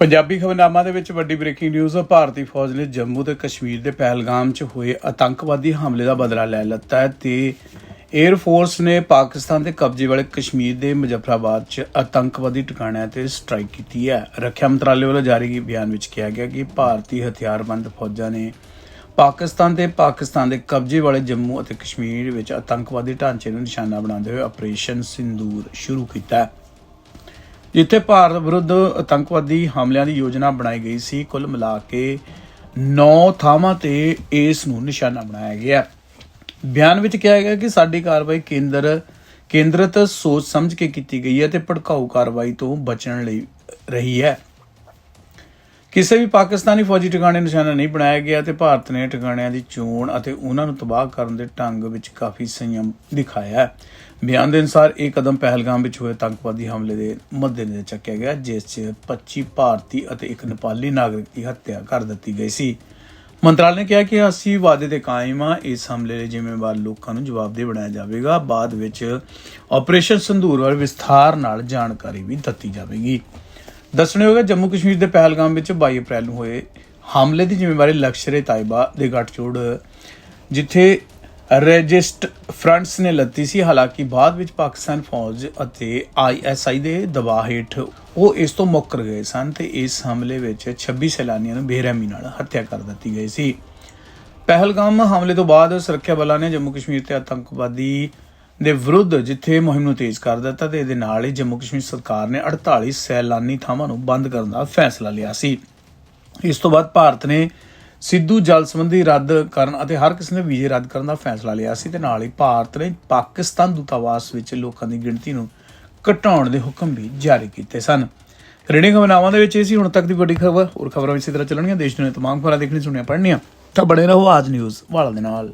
ਪੰਜਾਬੀ ਖਬਰਨਾਮਾ ਦੇ ਵਿੱਚ ਵੱਡੀ ਬ੍ਰੇਕਿੰਗ ਨਿਊਜ਼, ਭਾਰਤੀ ਫੌਜ ਨੇ ਜੰਮੂ ਤੇ ਕਸ਼ਮੀਰ ਦੇ ਪਹਿਲਗਾਮ 'ਚ ਹੋਏ ਆਤੰਕਵਾਦੀ ਹਮਲੇ ਦਾ ਬਦਲਾ ਲੈ ਲਿੱਤਾ ਹੈ ਤੇ 에ਅਰ ਫੋਰਸ ਨੇ ਪਾਕਿਸਤਾਨ ਦੇ ਕਬਜ਼ੇ ਵਾਲੇ ਕਸ਼ਮੀਰ ਦੇ ਮੁਜ਼ੱਫਰਾਬਾਦ 'ਚ ਆਤੰਕਵਾਦੀ ਟਿਕਾਣਿਆਂ ਤੇ ਸਟ੍ਰਾਈਕ ਕੀਤੀ ਹੈ। ਰੱਖਿਆ ਮੰਤਰਾਲੇ ਵੱਲੋਂ ਜਾਰੀ ਬਿਆਨ ਵਿੱਚ ਕਿਹਾ ਗਿਆ ਕਿ ਭਾਰਤੀ ਹਥਿਆਰਬੰਦ ਫੌਜਾਂ ਨੇ ਪਾਕਿਸਤਾਨ ਤੇ ਪਾਕਿਸਤਾਨ ਦੇ ਕਬਜ਼ੇ ਵਾਲੇ ਜੰਮੂ ਅਤੇ ਕਸ਼ਮੀਰ ਵਿੱਚ ਆਤੰਕਵਾਦੀ ਢਾਂਚੇ ਨੂੰ ਨਿਸ਼ਾਨਾ ਬਣਾਉਂਦੇ ਹੋਏ ਆਪਰੇਸ਼ਨ ਸਿੰਦੂਰ ਸ਼ੁਰੂ ਕੀਤਾ ਹੈ। ਜਿੱਥੇ ਭਾਰਤ ਵਿਰੁੱਧ ਆਤੰਕਵਾਦੀ ਹਮਲਿਆਂ ਦੀ ਯੋਜਨਾ ਬਣਾਈ ਗਈ ਸੀ, ਕੁੱਲ ਮਿਲਾ ਕੇ 9 ਥਾਵਾਂ ਤੇ ਇਸ ਨੂੰ ਨਿਸ਼ਾਨਾ ਬਣਾਇਆ ਗਿਆ ਬਿਆਨ ਵਿੱਚ ਕਿਹਾ ਗਿਆ ਕਿ ਸਾਡੀ ਕਾਰਵਾਈ ਕੇਂਦਰ, ਕੇਂਦਰਿਤ ਸੋਚ ਸਮਝ ਕੇ ਕੀਤੀ ਗਈ ਹੈ ਤੇ ਭੜਕਾਊ ਕਾਰਵਾਈ ਤੋਂ ਬਚਣ ਲਈ ਰਹੀ ਹੈ। ਕਿਸੇ ਵੀ ਪਾਕਿਸਤਾਨੀ ਫੌਜੀ ਟਿਕਾਣੇ ਨਿਸ਼ਾਨਾ ਨਹੀਂ ਬਣਾਇਆ ਗਿਆ ਤੇ ਭਾਰਤ ਨੇ ਟਿਕਾਣਿਆਂ ਦੀ ਚੋਣ ਅਤੇ ਉਹਨਾਂ ਨੂੰ ਤਬਾਹ ਕਰਨ ਦੇ ਢੰਗ ਵਿੱਚ ਕਾਫੀ ਸੰਯਮ ਦਿਖਾਇਆ ਹੈ। ਬਿਆਨ ਦੇ ਅਨੁਸਾਰ ਇਹ ਕਦਮ ਪਹਿਲਗਾਮ ਵਿੱਚ ਹੋਏ ਆਤੰਕਵਾਦੀ ਹਮਲੇ ਦੇ ਮੱਦੇਨਜ਼ਰ ਚੱਕਿਆ ਗਿਆ, ਜਿਸ 'ਚ 25 ਭਾਰਤੀ ਅਤੇ ਇੱਕ ਨੇਪਾਲੀ ਨਾਗਰਿਕ ਦੀ ਹੱਤਿਆ ਕਰ ਦਿੱਤੀ ਗਈ ਸੀ। ਮੰਤਰਾਲੇ ਨੇ ਕਿਹਾ ਕਿ ਅਸੀਂ ਵਾਅਦੇ ਤੇ ਕਾਇਮ ਆ ਇਸ ਹਮਲੇ ਲਈ ਜ਼ਿੰਮੇਵਾਰ ਲੋਕਾਂ ਨੂੰ ਜਵਾਬਦੇਹ ਬਣਾਇਆ ਜਾਵੇਗਾ। ਬਾਅਦ ਵਿੱਚ ਆਪਰੇਸ਼ਨ ਸੰਧੂਰ ਬਾਰੇ ਵਿਸਥਾਰ ਨਾਲ ਜਾਣਕਾਰੀ ਵੀ ਦਿੱਤੀ ਜਾਵੇਗੀ। ਦੱਸਣਯੋਗ ਹੈ ਜੰਮੂ ਕਸ਼ਮੀਰ ਦੇ ਪਹਿਲਗਾਮ ਵਿੱਚ 22 ਅਪ੍ਰੈਲ ਨੂੰ ਹੋਏ ਹਮਲੇ ਦੀ ਜ਼ਿੰਮੇਵਾਰੀ ਲਸ਼ਕਰ-ਏ ਤਾਇਬਾ ਦੇ ਗੱਠਜੋੜ, ਜਿੱਥੇ ਰੈਜਿਸਟ ਫਰੰਟਸ ਨੇ ਲੱਤੀ ਸੀ। ਹਾਲਾਂਕਿ ਬਾਅਦ ਵਿੱਚ ਪਾਕਿਸਤਾਨ ਫੌਜ ਅਤੇ ਆਈਐਸਆਈ ਦੇ ਦਬਾਅ ਹੇਠ ਉਹ ਇਸ ਤੋਂ ਮੁੱਕਰ ਗਏ ਸਨ ਤੇ ਇਸ ਹਮਲੇ ਵਿੱਚ 26 ਸੈਲਾਨੀਆਂ ਨੂੰ ਬੇਰਹਿਮੀ ਨਾਲ ਹੱਤਿਆ ਕਰ ਦਿੱਤੀ ਗਈ ਸੀ। ਪਹਿਲਗਾਮ ਹਮਲੇ ਤੋਂ ਬਾਅਦ ਸੁਰੱਖਿਆ ਬਲਾਂ ਨੇ ਜੰਮੂ ਕਸ਼ਮੀਰ ਤੇ ਆਤੰਕਵਾਦੀ ਦੇ ਵਿਰੁੱਧ ਜਿੱਥੇ ਮੁਹਿੰਮ ਨੂੰ ਤੇਜ਼ ਕਰ ਦਿੱਤਾ ਤੇ ਇਹਦੇ ਨਾਲ ਹੀ ਜੰਮੂ ਕਸ਼ਮੀਰ ਸਰਕਾਰ ਨੇ 48 ਸੈਲਾਨੀ ਥਾਵਾਂ ਨੂੰ ਬੰਦ ਕਰਨ ਦਾ ਫੈਸਲਾ ਲਿਆ ਸੀ। ਇਸ ਤੋਂ ਬਾਅਦ ਭਾਰਤ ਨੇ ਸਿੱਧੂ ਜਲ ਸੰਬੰਧੀ ਰੱਦ ਕਰਨ ਅਤੇ ਹਰ ਕਿਸੇ ਦੇ ਵੀਜ਼ੇ ਰੱਦ ਕਰਨ ਦਾ ਫੈਸਲਾ ਲਿਆ ਸੀ ਤੇ ਨਾਲ ਹੀ ਭਾਰਤ ਨੇ ਪਾਕਿਸਤਾਨ ਦੂਤਾਵਾਸ ਵਿੱਚ ਲੋਕਾਂ ਦੀ ਗਿਣਤੀ ਨੂੰ ਘਟਾਉਣ ਦੇ ਹੁਕਮ ਵੀ ਜਾਰੀ ਕੀਤੇ ਸਨ। ਰੇਡਿੰਗ ਖਬਰਾਂ ਦੇ ਵਿੱਚ ਇਹ ਸੀ, ਹੁਣ ਤੱਕ ਦੀ ਵੱਡੀ ਖਬਰ। ਹੋਰ ਖਬਰਾਂ ਵੀ ਇਸੇ ਤਰ੍ਹਾਂ ਚੱਲਣਗੀਆਂ। ਦੇਸ਼ ਦੀਆਂ ਤਮਾਮ ਖਬਰਾਂ ਦੇਖਣੀ ਸੁਣੀਆਂ, ਪੜ੍ਹਨੀਆਂ ਤਾਂ ਬਣੇ ਰਹੋ ਆਜ ਨਿਊਜ਼ ਵਾਲਾ ਦੇ ਨਾਲ।